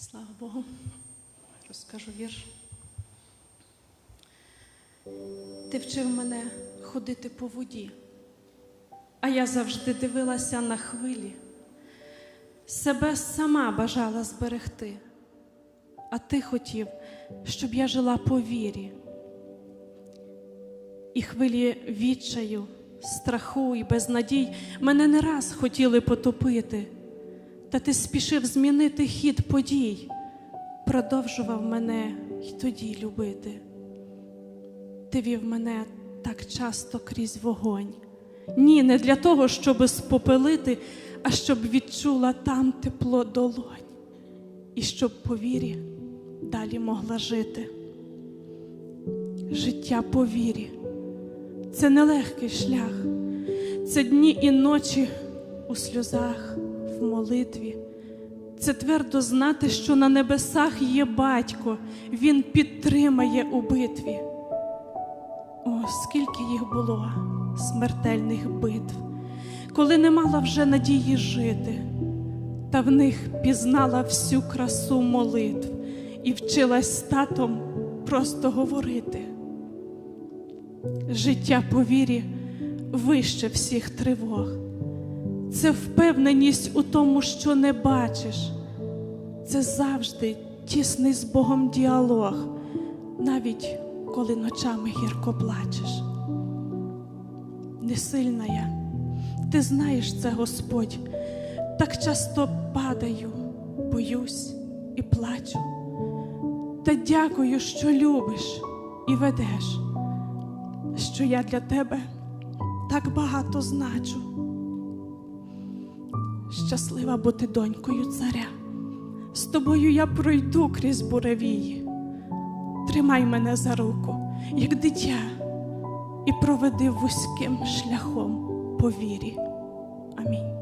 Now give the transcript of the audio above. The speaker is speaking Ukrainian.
Слава Богу. Розкажу вірш. Ти вчив мене ходити по воді, а я завжди дивилася на хвилі. Себе сама бажала зберегти, а ти хотів, щоб я жила по вірі. І хвилі відчаю, страху і безнадій мене не раз хотіли потопити, та ти спішив змінити хід подій, продовжував мене й тоді любити. Ти вів мене так часто крізь вогонь. Ні, не для того, щоби спопелити, а щоб відчула там тепло долонь, і щоб по вірі далі могла жити. Життя по вірі це нелегкий шлях, це дні і ночі у сльозах, в молитві. Це твердо знати, що на небесах є батько, він підтримає у битві. О, скільки їх було смертельних битв, коли не мала вже надії жити, та в них пізнала всю красу молитв і вчилась татом просто говорити. Життя по вірі вище всіх тривог. Це впевненість у тому, що не бачиш. Це завжди тісний з Богом діалог, навіть коли ночами гірко плачеш. Несильна я, ти знаєш це, Господь, так часто падаю, боюсь і плачу. Та дякую, що любиш і ведеш, що я для тебе так багато значу. Щаслива бути донькою царя. З тобою я пройду крізь буревії. Тримай мене за руку, як дитя, і проведи вузьким шляхом по вірі. Амінь.